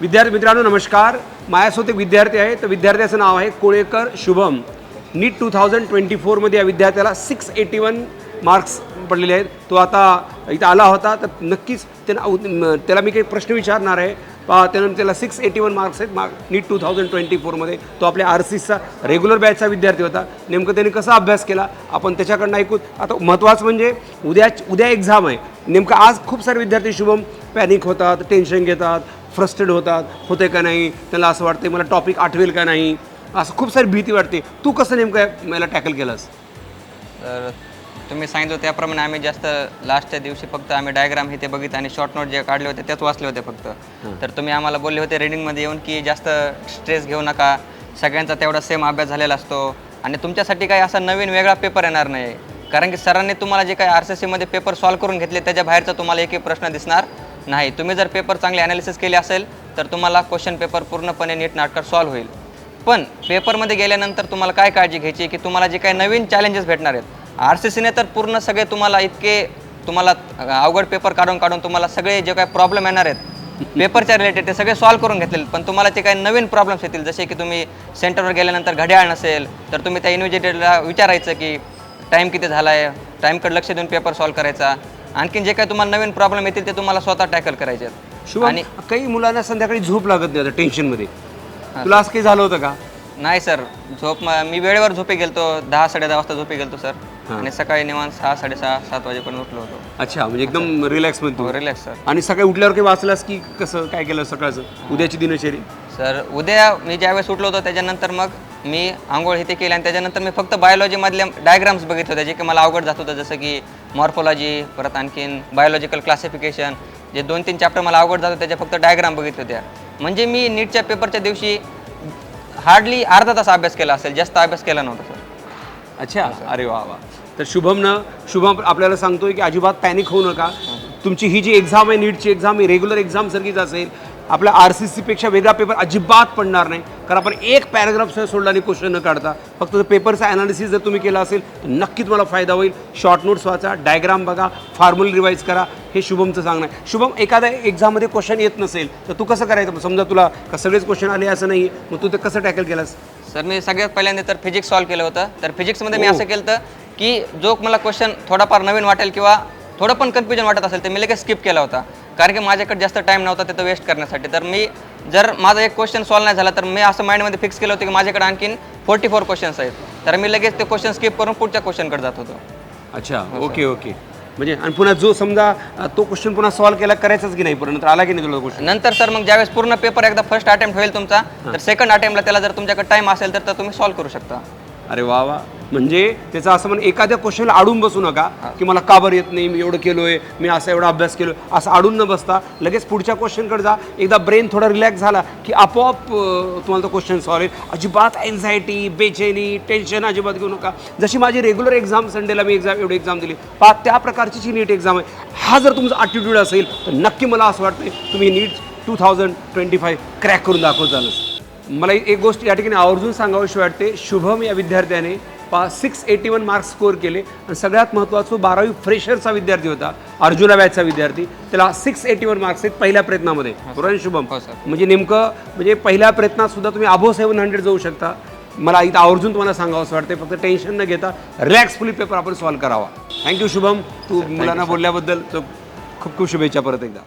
विद्यार्थी मित्रांनो नमस्कार. माझ्यासोबत एक विद्यार्थी आहे. तर विद्यार्थ्याचं नाव आहे Kolekar Shubham. NEET two thousand twenty फोरमध्ये या विद्यार्थ्याला सिक्स एटी वन मार्क्स पडलेले आहेत. तो आता इथं आला होता. तर नक्कीच त्यांना त्याला मी काही प्रश्न विचारणार आहे. त्यानंतर त्यानं त्याला सिक्स एटी वन मार्क्स आहेत. Mark NEET two thousand twenty फोरमध्ये तो आपल्या आर सीचा रेग्युलर बॅचचा विद्यार्थी होता. नेमकं त्याने कसा अभ्यास केला? आपण त्याच्याकडनं ऐकू आता महत्त्वाचं म्हणजे उद्या उद्या एक्झाम आहे. नेमकं आज खूप सारे विद्यार्थी शुभम पॅनिक होतात टेन्शन घेतात. फ्रस्ट्रेट होतात. होते का नाही? त्यांना असं वाटतं मला टॉपिक आठवेल का नाही? असं खूप सारी भीती वाटते. तू कसं नेमकं मला टॅकल केलंस? तर तुम्ही सांगितलं त्याप्रमाणे आम्ही जास्त लास्टच्या दिवशी फक्त आम्ही डायग्राम हे ते बघितलं आणि शॉर्ट नोट जे काढले होते तेच वाचले होते फक्त. तर तुम्ही आम्हाला बोलले होते रिडिंगमध्ये येऊन की जास्त स्ट्रेस घेऊ नका. सगळ्यांचा तेवढा सेम अभ्यास झालेला असतो. आणि तुमच्यासाठी काही असा नवीन वेगळा पेपर येणार नाही. कारण की सरांनी तुम्हाला जे काही आर सी सीमध्ये पेपर सॉल्व्ह करून घेतले त्याच्या बाहेरचा तुम्हाला एकही प्रश्न दिसणार नाही तुम्ही जर पेपर चांगले ॲनालिसिस केले असेल तर तुम्हाला क्वेश्चन पेपर पूर्णपणे नीट नाटकात सॉल्व्ह होईल. पण पेपरमध्ये गेल्यानंतर तुम्हाला काय काळजी घ्यायची की तुम्हाला जे काही नवीन चॅलेंजेस भेटणार आहेत? आर सी सीने तर पूर्ण सगळे तुम्हाला इतके तुम्हाला अवघड पेपर काढून काढून तुम्हाला सगळे जे काही प्रॉब्लेम येणार आहेत पेपरच्या रिलेटेड ते सगळे सॉल्व्ह करून घेतील. पण तुम्हाला ते काही नवीन प्रॉब्लेम्स येतील जसे की तुम्ही सेंटरवर गेल्यानंतर घड्याळ नसेल तर तुम्ही त्या इन्व्हिजिटेटरला विचारायचं की टाईम किती झाला आहे टाईमकडे लक्ष देऊन पेपर सॉल्व्ह करायचा. आणखीन जे काही तुम्हाला नवीन प्रॉब्लेम येतील ते तुम्हाला स्वतः टॅकल करायचे आहेत. आणि काही मुलांना संध्याकाळी झोप लागत नाही आता टेन्शनमध्ये तुला असं काही झालं होतं का? नाही सर झोप म- मी वेळेवर झोपे गेलतो. दहा साडे दहा वाजता झोपे गेलतो सर आणि सकाळी निवांत सहा साडेसहा सात वाजेपर्यंत उठलो होतो. अच्छा म्हणजे एकदम रिलॅक्समध्ये तू. हो रिलॅक्स सर आणि सकाळी उठल्यावर काही वाचलास की कसं काय केलं सकाळचं? उद्याची दिनचर्या? सर उद्या मी ज्यावेळेस उठलो होतो त्याच्यानंतर मग मी आंघोळ हे ते केले आणि त्याच्यानंतर मी फक्त बायोलॉजीमधले डायग्राम्स बघितले होते जे की मला अवघड जात होतं जसं की मॉर्फोलॉजी परत आणखीन बायोलॉजिकल क्लासिफिकेशन जे दोन तीन चॅप्टर मला अवघड जात त्याच्या फक्त डायग्राम बघितले होत्या. म्हणजे मी नीटच्या पेपरच्या दिवशी हार्डली अर्धा तास अभ्यास केला असेल जास्त अभ्यास केला नव्हता सर अच्छा. अरे वा वा. तर शुभमनं शुभम आपल्याला सांगतोय की अजिबात पॅनिक होऊ नका. तुमची ही जी एक्झाम आहे नीटची एक्झाम ही रेग्युलर एक्झाम सारखीच असेल. आपल्या आर सी सीपेक्षा वेगळा पेपर अजिबात पडणार नाही. कारण आपण एक पॅराग्राफ सोडला आणि क्वेश्चन न काढता. फक्त पेपरचा ॲनालिसिस जर तुम्ही केला असेल तर नक्की तुम्हाला फायदा होईल. शॉर्ट नोट्स वाचा डायग्राम बघा फॉर्म्युल रिवाईज करा. हे शुभमचं सांगणं आहे. शुभम एखाद्या एक्झाममध्ये क्वेश्चन येत नसेल तर तू कसं करायचं? समजा तुला सगळेच क्वेश्चन आले असं नाही मग तू ते कसं टॅकल केलास? सर मी सगळ्यात पहिल्यांदा तर फिजिक्स सॉल्व्ह केलं होतं. तर फिजिक्समध्ये मी असं केलं होतं की जो मला क्वेश्चन थोडाफार नवीन वाटेल किंवा थोडं पण कन्फ्युजन वाटत असेल तर मी लगेच स्किप केला होता. कारण की माझ्याकडे जास्त टाईम नव्हता तिथं वेस्ट करण्यासाठी. तर मी जर माझा एक क्वेश्चन सॉल्व्ह नाही झाला तर मी असं माइंडमध्ये फिक्स केलं होतं की माझ्याकडे आणखीन फोर्टी फोर क्वेश्चन्स आहेत. तर मी लगेच ते क्वेश्चन स्किप करून पुढच्या क्वेश्चनकडे जात होतो. अच्छा ओके ओके म्हणजे आणि पुन्हा जो समजा तो क्वेश्चन पुन्हा सॉल्व्ह केला करायचाच की नाही? नंतर आला की नाही तुला क्वेश्चन नंतर सर मग ज्यावेळेस पूर्ण पेपर एकदा फर्स्ट अटेम्प्ट होईल तुमचा तर सेकंड अटेम्प्टला त्याला जर तुमच्याकडे टाईम असेल तर तर तुम्ही सॉल्व्ह करू शकता. अरे वा वा. म्हणजे त्याचं असं म्हण एखाद्या क्वेश्चनला अडून बसू नका की मला का बरं येत नाही मी एवढं केलोय मी असा एवढा अभ्यास केलो असं अडून न बसता लगेच पुढच्या क्वेश्चनकडे जा. एकदा ब्रेन थोडा रिलॅक्स झाला की आपोआप तुम्हाला तो क्वेश्चन सॉल्व होईल. अजिबात एन्झायटी बेचैनी टेन्शन अजिबात घेऊ नका. जशी माझी रेग्युलर एक्झाम संडेला मी एक्झाम एवढी एक्झाम दिली. पहा त्या प्रकारची जी नीट एक्झाम आहे हा जर तुमचा ॲटिट्यूड असेल तर नक्की मला असं वाटतं तुम्ही NEET two thousand twenty five crack करून दाखवतालच मला एक गोष्ट या ठिकाणी आवर्जून सांगावीशी वाटते. शुभम या विद्यार्थ्याने पा six eighty one marks score केले. आणि सगळ्यात महत्त्वाचं बारावी फ्रेशरचा विद्यार्थी होता अर्जुना बॅचचा विद्यार्थी. त्याला सिक्स एटी वन मार्क्स आहेत पहिल्या प्रयत्नामध्ये. बरोबर आहे शुभम. हो. म्हणजे नेमकं म्हणजे पहिल्या प्रयत्नात सुद्धा तुम्ही अबो सेवन हंड्रेड जाऊ शकता. मला इथं आवर्जून तुम्हाला सांगावं असं वाटतं फक्त टेन्शन न घेता रिलॅक्सफुली पेपर आपण सॉल्व्ह करावा. Thank you Shubham. तू मुलांना बोलल्याबद्दल खूप खूप शुभेच्छा परत एकदा.